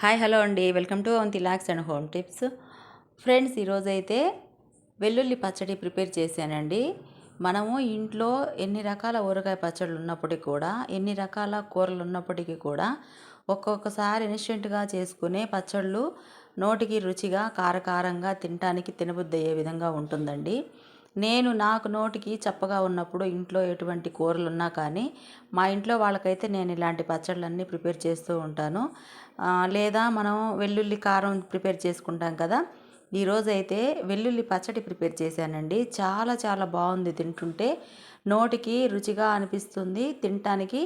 Hi hello అండి. Welcome to Avanthi లాక్స్ and home tips. Friends ఈరోజైతే వెల్లుల్లి పచ్చడి ప్రిపేర్ చేశానండి. మనము ఇంట్లో ఎన్ని రకాల ఊరగాయ పచ్చళ్ళు ఉన్నప్పటికీ కూడా ఎన్ని రకాల కూరలు ఉన్నప్పటికీ కూడా ఒక్కొక్కసారి ఇన్స్టెంట్గా చేసుకునే పచ్చళ్ళు నోటికి రుచిగా కారకారంగా తినటానికి తినబుద్ధి అయ్యే విధంగా ఉంటుందండి. నేను నాకు నోటికి చప్పగా ఉన్నప్పుడు ఇంట్లో ఎటువంటి కూరలు ఉన్నా కానీ మా ఇంట్లో వాళ్ళకైతే నేను ఇలాంటి పచ్చళ్ళన్నీ ప్రిపేర్ చేస్తూ ఉంటాను. లేదా మనం వెల్లుల్లి కారం ప్రిపేర్ చేసుకుంటాం కదా. ఈరోజు అయితే వెల్లుల్లి పచ్చడి ప్రిపేర్ చేశానండి. చాలా చాలా బాగుంది తింటుంటే. నోటికి రుచిగా అనిపిస్తుంది. తినటానికి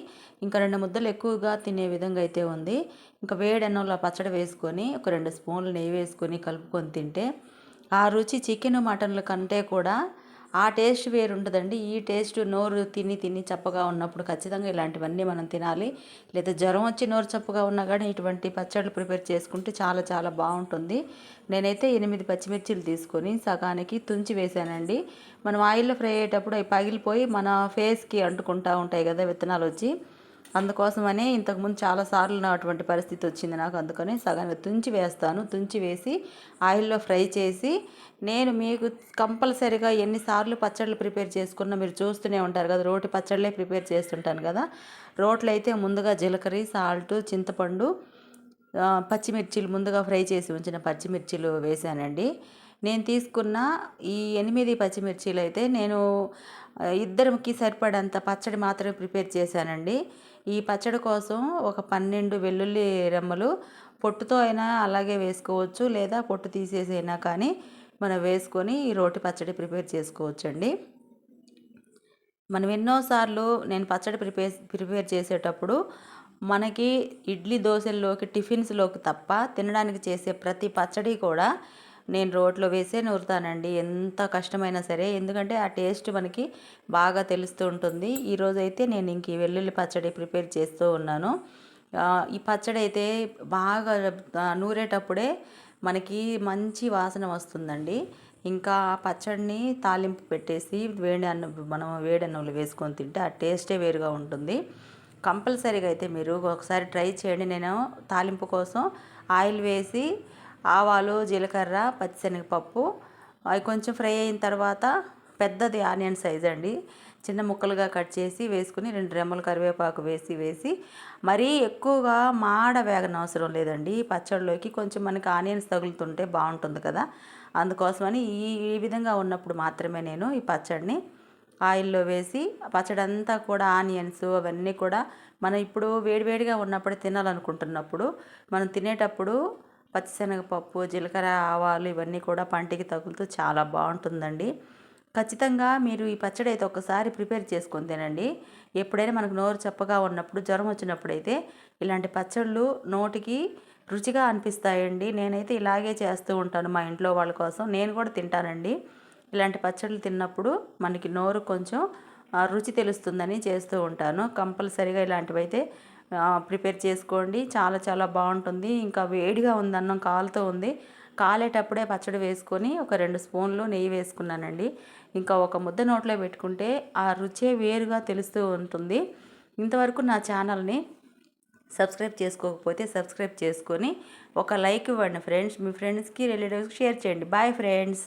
ఇంకా రెండు ముద్దలు ఎక్కువగా తినే విధంగా అయితే ఉంది. ఇంకా వేడెన్నంలో పచ్చడి వేసుకొని ఒక రెండు స్పూన్లు నెయ్యి వేసుకొని కలుపుకొని తింటే ఆ రుచి చికెన్ మటన్ల కంటే కూడా ఆ టేస్ట్ వేరు ఉంటుందండి ఈ టేస్ట్ నోరు తిని తిని చప్పగా ఉన్నప్పుడు ఖచ్చితంగా ఇలాంటివన్నీ మనం తినాలి. లేదా జ్వరం వచ్చి నోరు చప్పగా ఉన్నా కానీ ఇటువంటి పచ్చళ్ళు ప్రిపేర్ చేసుకుంటే చాలా చాలా బాగుంటుంది. నేనైతే ఎనిమిది పచ్చిమిర్చిలు తీసుకొని సగానికి తుంచి వేసానండి. మనం ఆయిల్లో ఫ్రై అయ్యేటప్పుడు అవి పగిలిపోయి మన ఫేస్కి అంటుకుంటూ ఉంటాయి కదా విత్తనాలు వచ్చి. అందుకోసమనే ఇంతకుముందు చాలాసార్లు అటువంటి పరిస్థితి వచ్చింది నాకు. అందుకని సగానికి తుంచి వేస్తాను. తుంచి వేసి ఆయిల్లో ఫ్రై చేసి నేను మీకు కంపల్సరిగా ఎన్నిసార్లు పచ్చళ్ళు ప్రిపేర్ చేసుకున్నా మీరు చూస్తూనే ఉంటారు కదా రోటి పచ్చళ్ళే ప్రిపేర్ చేస్తుంటాను కదా. రోట్లో అయితే ముందుగా జీలకర్ర సాల్ట్ చింతపండు పచ్చిమిర్చిలు ముందుగా ఫ్రై చేసి ఉంచిన పచ్చిమిర్చిలు వేసానండి. నేను తీసుకున్న ఈ ఎనిమిది పచ్చిమిర్చీలు అయితే నేను ఇద్దరికి సరిపడంత పచ్చడి మాత్రమే ప్రిపేర్ చేశానండి. ఈ పచ్చడి కోసం ఒక పన్నెండు వెల్లుల్లి రెమ్మలు పొట్టుతో అయినా అలాగే వేసుకోవచ్చు లేదా పొట్టు తీసేసైనా కానీ మనం వేసుకొని ఈ రోటి పచ్చడి ప్రిపేర్ చేసుకోవచ్చండి. మనం ఎన్నోసార్లు నేను పచ్చడి ప్రిపేర్ ప్రిపేర్ చేసేటప్పుడు మనకి ఇడ్లీ దోశల్లోకి టిఫిన్స్లోకి తప్ప తినడానికి చేసే ప్రతి పచ్చడి కూడా నేను రోట్లో వేసే నూరుతానండి. ఎంత కష్టమైనా సరే. ఎందుకంటే ఆ టేస్ట్ మనకి బాగా తెలుస్తూ ఉంటుంది. ఈరోజైతే నేను ఇంక వెల్లుల్లి పచ్చడి ప్రిపేర్ చేస్తూ ఉన్నాను. ఈ పచ్చడి అయితే బాగా నూరేటప్పుడే మనకి మంచి వాసన వస్తుందండి. ఇంకా పచ్చడిని తాలింపు పెట్టేసి వేడి అన్నం మనం వేడి అన్నంలో వేసుకొని తింటే ఆ టేస్టే వేరుగా ఉంటుంది. కంపల్సరీగా అయితే మీరు ఒకసారి ట్రై చేయండి. నేను తాలింపు కోసం ఆయిల్ వేసి ఆవాలు జీలకర్ర పచ్చిశనగపప్పు. అవి కొంచెం ఫ్రై అయిన తర్వాత పెద్దది ఆనియన్ సైజ్ అండి. చిన్న ముక్కలుగా కట్ చేసి వేసుకుని రెండు రెమ్మలు కరివేపాకు వేసి వేసి మరీ ఎక్కువగా మాడ వేగన అవసరం లేదండి. పచ్చడిలోకి కొంచెం మనకి ఆనియన్స్ తగులుతుంటే బాగుంటుంది కదా. అందుకోసమని ఈ ఈ విధంగా ఉన్నప్పుడు మాత్రమే నేను ఈ పచ్చడిని ఆయిల్లో వేసి పచ్చడి అంతా కూడా ఆనియన్స్ అవన్నీ కూడా మనం ఇప్పుడు వేడివేడిగా ఉన్నప్పుడు తినాలనుకుంటున్నప్పుడు మనం తినేటప్పుడు పచ్చిశనగపప్పు జీలకర్ర ఆవాలు ఇవన్నీ కూడా పంటికి తగులుతూ చాలా బాగుంటుందండి. ఖచ్చితంగా మీరు ఈ పచ్చడి అయితే ఒకసారి ప్రిపేర్ చేసుకొని తినండి. ఎప్పుడైనా మనకు నోరు చప్పగా ఉన్నప్పుడు జ్వరం వచ్చినప్పుడు అయితే ఇలాంటి పచ్చళ్ళు నోటికి రుచిగా అనిపిస్తాయండి. నేనైతే ఇలాగే చేస్తూ ఉంటాను మా ఇంట్లో వాళ్ళ కోసం. నేను కూడా తింటానండి. ఇలాంటి పచ్చళ్ళు తిన్నప్పుడు మనకి నోరు కొంచెం రుచి తెలుస్తుందని చేస్తూ ఉంటాను. కంపల్సరీగా ఇలాంటివైతే ప్రిపేర్ చేసుకోండి. చాలా చాలా బాగుంటుంది. ఇంకా వేడిగా ఉంది అన్నం కాలుతో ఉంది. కాలేటప్పుడే పచ్చడి వేసుకొని ఒక రెండు స్పూన్లు నెయ్యి వేసుకున్నానండి. ఇంకా ఒక ముద్ద నోట్లో పెట్టుకుంటే ఆ రుచే వేరుగా తెలుస్తూ ఉంటుంది. ఇంతవరకు నా ఛానల్ని సబ్స్క్రైబ్ చేసుకోకపోతే సబ్స్క్రైబ్ చేసుకొని ఒక లైక్ ఇవ్వండి ఫ్రెండ్స్. మీ ఫ్రెండ్స్కి రిలేటివ్స్కి షేర్ చేయండి. Bye friends.